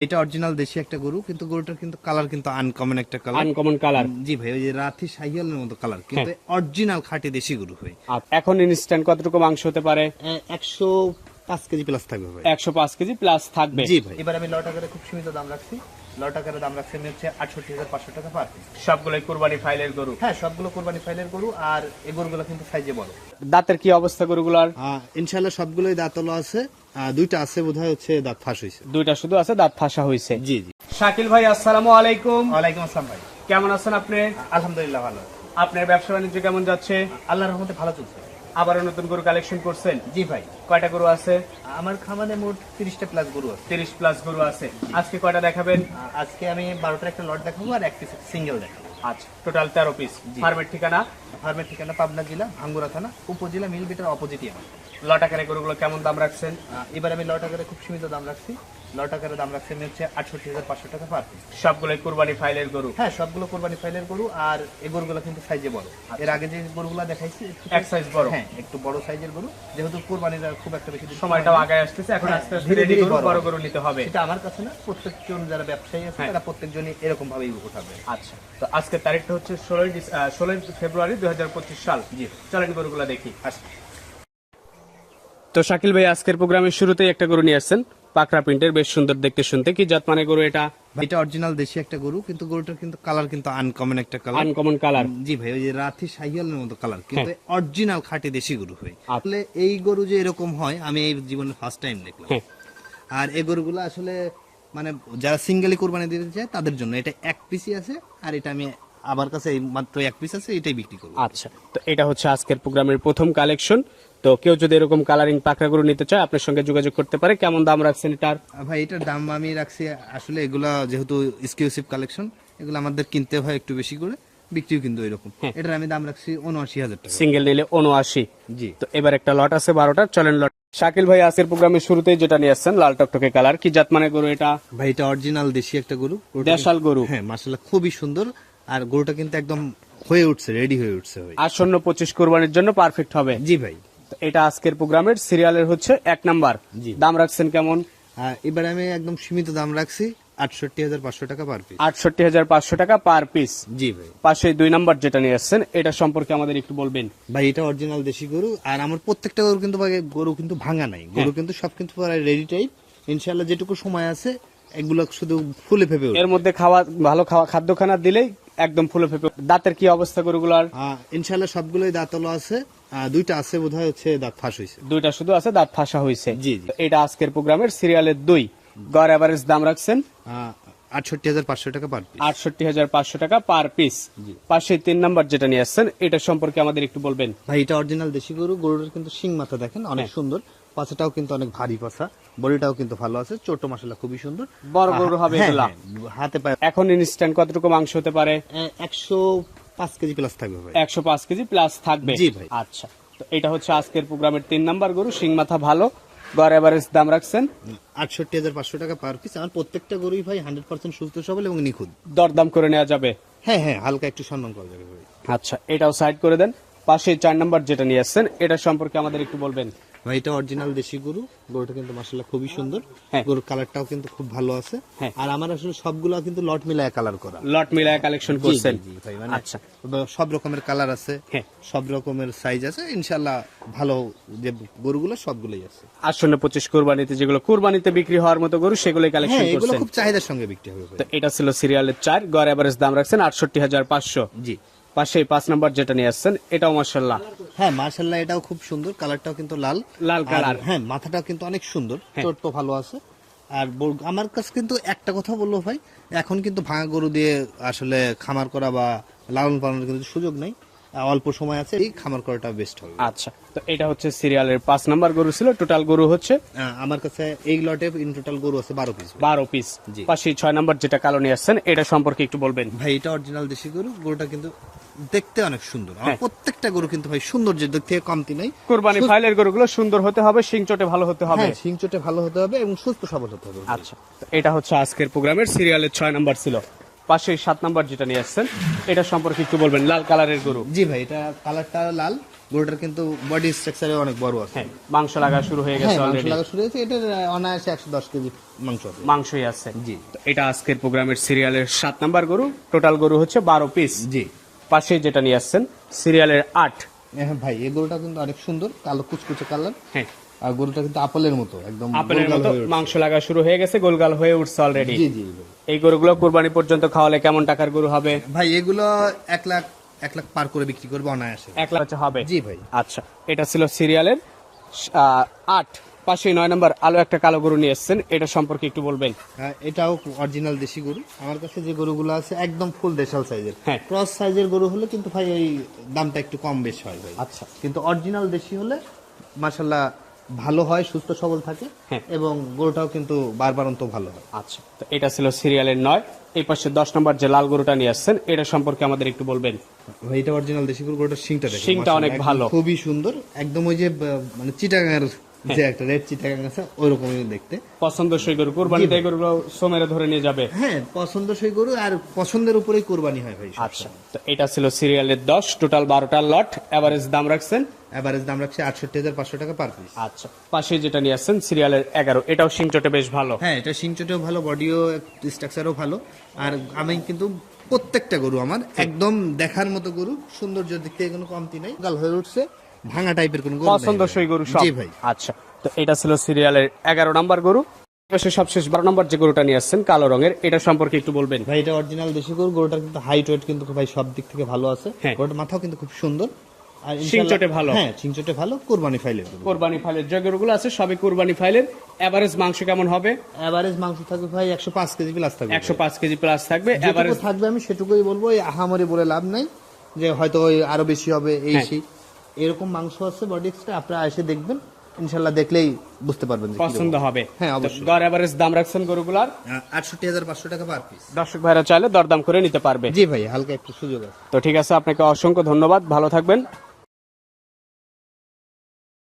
এটা অরিজিনাল দেশি একটা গরু কিন্তু গরুটার কিন্তু কালার কিন্তু আনকমন একটা কালার আনকমন কালার জি ভাই ওই যে রাথি সাহিয়ালের মতো কালার কিন্তু হ্যাঁ। অরিজিনাল খাঁটি দেশি গরু ভাই। এখন ইনস্ট্যান্ট কতটুকু মাংস হতে পারে? একশো পাঁচ কেজি প্লাস থাকবে ভাই। একশো পাঁচ কেজি প্লাস থাকবে। জি ভাই। এবার আমি লট আকারে খুব সীমিত দাম রাখছি। লট আকারে দাম রাখছি আমি হচ্ছে আটষট্টি হাজার পাঁচশো টাকা পার সবগুলোই কুরবানি ফাইলের গরু। হ্যাঁ সবগুলো কোরবানি ফাইলের গরু আর এই গরুগুলো কিন্তু সাইজে বড়। দাঁতের কি অবস্থা গরুগুলার? ইনশাল্লাহ সবগুলোই দাঁতলো আছে। দুইটা আছে বোধহয় হচ্ছে দাঁত ফাঁস হয়েছে দুইটা শুধু আছে দাঁত ফাঁসা হয়েছে জি জি। শাকিল ভাই আসসালামু আলাইকুম। ওয়ালাইকুম আসসালাম ভাই। কেমন আছেন আপনি? আলহামদুলিল্লাহ ভালো। আপনার ব্যবসা বাণিজ্য কেমন যাচ্ছে? আল্লাহর রহমতে ভালো চলছে। আবারও নতুন গরু কালেকশন করছেন? জি ভাই কয়টা গরু আছে? আমার খামারে মোট তিরিশটা প্লাস গরু আছে। তিরিশ প্লাস গরু আছে। আজকে কয়টা দেখাবেন? আজকে আমি বারোটার একটা লট দেখাবো আর এক পিস সিঙ্গেল দেখাবো। আচ্ছা টোটাল তেরো পিস ফার্মের ঠিকানা? ফার্মের ঠিকানা পাবনা জেলা ভাঙ্গুরা থানা উপজেলা মিল বিটার অপোজিটই আমার। লট আকারে গরুগুলো কেমন দাম রাখছেন? এবার আমি লট আকারে খুব সীমিত দাম রাখছি। লট আকারে দাম রাখছি আমি হচ্ছে আটষট্টি হাজার পাঁচশো টাকা পার পিস সবগুলোই ফাইলের গরু? হ্যাঁ সবগুলো কোরবানি ফাইলের গরু আর এই গরুগুলো কিন্তু সাইজে বড়। এর আগে যে গরুগুলো দেখাইছি এক size বড়। হ্যাঁ একটু বড় সাইজের গরু। যেহেতু কোরবানির খুব একটা বেশি সময়টাও আগে আসতেছে এখন হ্যাঁ, আস্তে আস্তে ধীরে ধীরে বড়। বড় গরু নিতে হবে। সেটা আমার কাছে না প্রত্যেকজন যারা ব্যবসায়ী আছে। তারা প্রত্যেকজনই এরকম ভাবেই উঠাবে। আচ্ছা। তো আজকের তারিখটা হচ্ছে ষোলোই ষোলোই ফেব্রুয়ারি দুই হাজার পঁচিশ সাল। জি। চলেন গরুগুলো দেখি। আচ্ছা তো শাকিল ভাই আজকের প্রোগ্রামের শুরুতেই একটা গরু নিয়ে আসছেন। পাকড়া প্রিন্টের বেশ সুন্দর দেখতে শুনতে। কি জাত মানে গরু এটা? এটা অরিজিনাল দেশি একটা গরু কিন্তু গরুটার কিন্তু কালার কিন্তু আনকমন একটা কালার আনকমন কালার জি ভাই ওই যে রাথি সাহিয়ালের মতো কালার কিন্তু হ্যাঁ। অরিজিনাল খাঁটি দেশি গরু হয় আচ্ছা। আসলে এই গরু যে এরকম হয় আমি এই জীবনে ফার্স্ট টাইম দেখলাম। হ্যাঁ। আর এই গরুগুলো আসলে মানে যারা সিঙ্গেলি কোরবানি দিতে চায় তাদের জন্য। এটা এক পিসি আছে আর এটা আমি আমার কাছে এই মাত্র এক পিস আছে এটাই বিক্রি করব। আচ্ছা তো এটা হচ্ছে আজকের প্রোগ্রামের প্রথম কালেকশন। তো কেউ যদি এরকম কালারিং পাকড়া গরু নিতে চায় আপনার সঙ্গে যোগাযোগ করতে পারে। কেমন দাম রাখছেন এটার? ভাই এটার দাম আমি রাখছি আসলে এগুলা যেহেতু এক্সক্লুসিভ কালেকশন এগুলো আমাদের কিনতে হয় একটু বেশি করে বিক্রিও কিন্তু এরকম। হ্যাঁ। এটার আমি দাম রাখছি উনআশি হাজার টাকা। সিঙ্গেল নিলে উনআশি। জি। তো এবার একটা লট আছে বারোটা চলেন লট শাকিল ভাই আজকের প্রোগ্রামের শুরুতেই যেটা নিয়ে আসছেন লাল টকটকে কালার কি জাত মানে গরু এটা? ভাই এটা অরিজিনাল দেশি একটা গরু। দেশাল গরু। হ্যাঁ মাসাল্লাহ খুবই সুন্দর। আর গরুটা কিন্তু একদম হয়ে উঠছে রেডি হয়ে উঠছে আসন্ন পঁচিশ কোরবানির জন্য পারফেক্ট হবে। জি ভাই। এটা আজকের প্রোগ্রামের সিরিয়ালের হচ্ছে এক নাম্বার। জি। দাম রাখছেন কেমন? এবার আমি একদম সীমিত দাম রাখছি আটষট্টি হাজার পাঁচশো টাকা পার পিস আটষট্টি হাজার পাঁচশো টাকা পার পিস জি ভাই। পাশে দুই নাম্বার যেটা নিয়ে আসছেন এটা সম্পর্কে আমাদের একটু বলবেন। ভাই এটা অরিজিনাল দেশি গরু আর আমার প্রত্যেকটা গরু কিন্তু ভাই গরু কিন্তু ভাঙা নাই। হ্যাঁ। গরু কিন্তু সব কিন্তু রেডি টাইপ ইনশাল্লাহ যেটুকু সময় আছে এগুলো শুধু ফুলে ফেপে। এর মধ্যে খাওয়া ভালো খাওয়া খাদ্য খানা দিলেই একদম ফুলে ফেপে দাঁতের কি অবস্থা গরুগুলার? ইনশাল্লাহ সবগুলোই দাঁতলো আছে। দুইটা আছে বোধহয় হচ্ছে দাঁত ফাঁস হয়েছে দুইটা শুধু আছে দাঁত ফাঁসা হয়েছে জি। এটা আজকের প্রোগ্রামের সিরিয়ালের দুই। গড় এভারেজ দাম রাখছেন? আটষট্টি হাজার পাঁচশো টাকা পার আটষট্টি হাজার পাঁচশো টাকা পার পিস পাশে তিন নাম্বার যেটা নিয়ে আসছেন এটা সম্পর্কে আমাদের একটু বলবেন। ভাই এটা অরিজিনাল দেশি গরু গরুর কিন্তু শিং মাথা দেখেন অনেক হ্যাঁ। সুন্দর। পাছাটাও কিন্তু অনেক ভারী পাছা বডিটাও কিন্তু ভালো আছে ছোট মশলা খুবই সুন্দর। বড় গরু হবে হ্যাঁ, এগুলা? হ্যাঁ, হাতে পায়ে। এখন ইনস্ট্যান্ট কতটুকু মাংস হতে পারে? একশো পাঁচ কেজি প্লাস থাকবে ভাই। একশো পাঁচ কেজি প্লাস থাকবে? জি ভাই। আচ্ছা তো এটা হচ্ছে আজকের প্রোগ্রামের তিন নাম্বার গরু সিং মাথা ভালো গড় এভারেজ দাম রাখছেন? আটষট্টি হাজার পাঁচশো টাকা পার পিস আমার প্রত্যেকটা গরুই ভাই হান্ড্রেড পার্সেন্ট সুস্থ সবল এবং নিখুঁত। দরদাম করে নেওয়া যাবে? হ্যাঁ হ্যাঁ হালকা একটু সম্মান করা যাবে ভাই। আচ্ছা এটাও সাইড করে দেন। পাশে চার নাম্বার যেটা নিয়ে আসছেন এটা সম্পর্কে আমাদের একটু বলবেন। ভাই এটা অরিজিনাল দেশি গরু। গরুটা কিন্তু মাসাল্লাহ খুবই সুন্দর। হ্যাঁ। গরুর কালারটাও কিন্তু খুব ভালো আছে। হ্যাঁ। আর আমার আসলে সবগুলো কিন্তু লট মিলায় কালার করা। লট মিলায় কালেকশন করছেন। মানে আচ্ছা। সব রকমের কালার আছে হ্যাঁ। সব রকমের সাইজ আছে। ইনশাল্লাহ ভালো যে গরুগুলো সবগুলোই আছে। আসন্ন পঁচিশ কোরবানিতে যেগুলো কোরবানিতে বিক্রি হওয়ার মতো গরু সেগুলোই কালেকশন করছেন। খুব চাহিদার সঙ্গে বিক্রি হবে তো এটা ছিল সিরিয়ালের চার গড় এভারেজ দাম রাখছেন আটষট্টি হাজার পাঁচশো। জি। পাশে পাঁচ নাম্বার যেটা নিয়ে আসছেন এটাও মার্শাল্লাহ হ্যাঁ মার্শাল্লাহ এটাও খুব সুন্দর কালারটাও কিন্তু লাল। লাল কালার। হ্যাঁ মাথাটাও কিন্তু অনেক সুন্দর হ্যাঁ। চোট ভালো আছে। আর আমার কাছে কিন্তু একটা কথা বলল ভাই এখন কিন্তু ভাঙা গরু দিয়ে আসলে খামার করা বা লালন পালনের কিন্তু সুযোগ নেই। অল্প সময় আছে এই খামার করাটা বেস্ট হবে। আচ্ছা তো এটা হচ্ছে সিরিয়ালের পাঁচ নাম্বার গরু ছিল টোটাল গরু হচ্ছে? আমার কাছে এই লটে ইন টোটাল গরু আছে বারো পিস বারো পিস পাশে ছয় নাম্বার যেটা কালো নিয়ে আসছেন এটা সম্পর্কে একটু বলবেন। ভাই এটা অরিজিনাল দেশি গরু গরুটা কিন্তু দেখতে অনেক সুন্দর। আমার হ্যাঁ। প্রত্যেকটা গরু কিন্তু ভাই সুন্দর যে দিক থেকে কমতি নাই। কোরবানি ফাইলের গরুগুলো সুন্দর হতে হবে শিং চটে ভালো হতে হবে। হ্যাঁ সিং চোটে ভালো হতে হবে এবং সুস্থ সবল হতে হবে। আচ্ছা তো এটা হচ্ছে আজকের প্রোগ্রামের সিরিয়ালের ছয় নাম্বার ছিল। পাশে সাত নাম্বার যেটা নিয়ে আসছেন এটা সম্পর্কে একটু বলবেন লাল কালারের গরু। জি ভাই এটা কালারটা লাল। গরুটার কিন্তু বডি স্ট্রাকচারে অনেক বড় আছে। হ্যাঁ মাংস লাগা শুরু হয়ে হ্যাঁ গেছে মাংস অলরেডি লাগা শুরু হয়েছে এটার অনায়াসে একশো দশ কেজি মাংস আছে। মাংসই আছে। জি। এটা আজকের প্রোগ্রামের সিরিয়ালের সাত নাম্বার গরু টোটাল গরু হচ্ছে বারো পিস জি। পাশে যেটা নিয়ে আসছেন সিরিয়ালের আট। হ্যাঁ ভাই এই গরুটা কিন্তু অনেক সুন্দর কালো কুচকুচে কালার। হ্যাঁ। আর গরুটা কিন্তু আপেলের মতো একদম আপেলের মতো মাংস লাগা শুরু হয়ে গেছে গোলগাল হয়ে উঠছে অলরেডি জি জি। এই গরুগুলো কোরবানি পর্যন্ত খাওয়ালে কেমন টাকার গরু হবে? ভাই এগুলো এক লাখ এক লাখ পার করে বিক্রি করবে অনায়াসে। এক লাখ হবে? জি ভাই। আচ্ছা এটা ছিল সিরিয়ালের আট পাশে নয় নম্বর আলো একটা কালো গরু নিয়ে এসছেন এটা সম্পর্কে একটু বলবেন। হ্যাঁ, এটাও অরিজিনাল দেশি গরু। আমার কাছে যে গরুগুলো আছে একদম ফুল দেশাল সাইজের হ্যাঁ। ক্রস সাইজের গরু হলে কিন্তু ভাই এই দামটা একটু কম বেশ হয় ভাই। আচ্ছা। কিন্তু অরিজিনাল দেশি হলে মাশাল্লাহ ভালো হয় সুস্থ সবল থাকে হ্যাঁ। এবং গরুটাও কিন্তু বারবার অন্ত ভালো হয় আচ্ছা তো এটা ছিল সিরিয়ালের নয় এই পাশে দশ নম্বর যে লাল গরুটা নিয়ে আসছেন এটা সম্পর্কে আমাদের একটু বলবেন এটা অরিজিনাল দেশি গরু গরুটার সিংটা শিংটা অনেক ভালো। খুবই সুন্দর একদম ওই যে মানে চিটাগাঙের হ্যাঁ। যে একটা রেড চিটাগাং আছে ওই রকমই দেখতে পছন্দসই গরু কোরবানিতে গরুগুলো সোমেরে ধরে নিয়ে যাবে। হ্যাঁ পছন্দ সেই গরু আর পছন্দের উপরেই কোরবানি হয় ভাই আচ্ছা তো এটা ছিল সিরিয়ালের দশ টোটাল বারোটা লট এভারেজ দাম রাখছেন? এভারেজ দাম রাখছে আটষট্টি হাজার পাঁচশো টাকা পার পিস আচ্ছা পাশে যেটা নিয়ে আসছেন সিরিয়ালের এগারো এটাও সিংচটে বেশ ভালো। হ্যাঁ এটা সিংচটেও ভালো বডিও স্ট্রাকচারও ভালো। আর আমি কিন্তু প্রত্যেকটা গরু আমার একদম দেখার মতো গরু সৌন্দর্যের দিক থেকে কোনো কমতি নাই। গাল হয়ে উঠছে ভাঙা টাইপের কোনো পছন্দসই গরু সব। জি ভাই। আচ্ছা তো এটা ছিল সিরিয়ালের এগারো নম্বর গরু। সবশেষ বারো নম্বর যে গরুটা নিয়ে আসছেন কালো রঙের এটা সম্পর্কে একটু বলবেন। ভাই এটা অরিজিনাল দেশি গরু গরুটার কিন্তু হাইট ওয়েট কিন্তু ভাই সব দিক থেকে ভালো আছে। হ্যাঁ। গরুটার মাথাও কিন্তু খুব সুন্দর। আর ভালো। হ্যাঁ সিংচটে ভালো কোরবানি ফাইলের কোরবানি ফাইলের যে গরুগুলো আছে সবই কোরবানি ফাইলের। এভারেজ মাংস কেমন হবে? এভারেজ মাংস থাকবে ভাই একশো পাঁচ কেজি প্লাস থাকবে। একশো পাঁচ কেজি প্লাস থাকবে। এভারেজ থাকবে আমি সেটুকুই বলব এই আহামরি বলে লাভ নাই। যে হয়তো ওই আরও বেশি হবে এই হ্যাঁ। সেই। এরকম মাংস আছে বডি এক্সট্রা আপনারা এসে দেখবেন। ইনশাল্লাহ দেখলেই বুঝতে পারবেন পছন্দ হবে। হ্যাঁ, অবশ্যই। দর এভারেজ দাম রাখছেন গরুগুলার? আটষট্টি হাজার পাঁচশো টাকা পার পিস দর্শক ভাইরা চাইলে দরদাম করে নিতে পারবে। জি ভাই হালকা একটু সুযোগ আছে। তো ঠিক আছে আপনাকে অসংখ্য ধন্যবাদ। ভালো থাকবেন।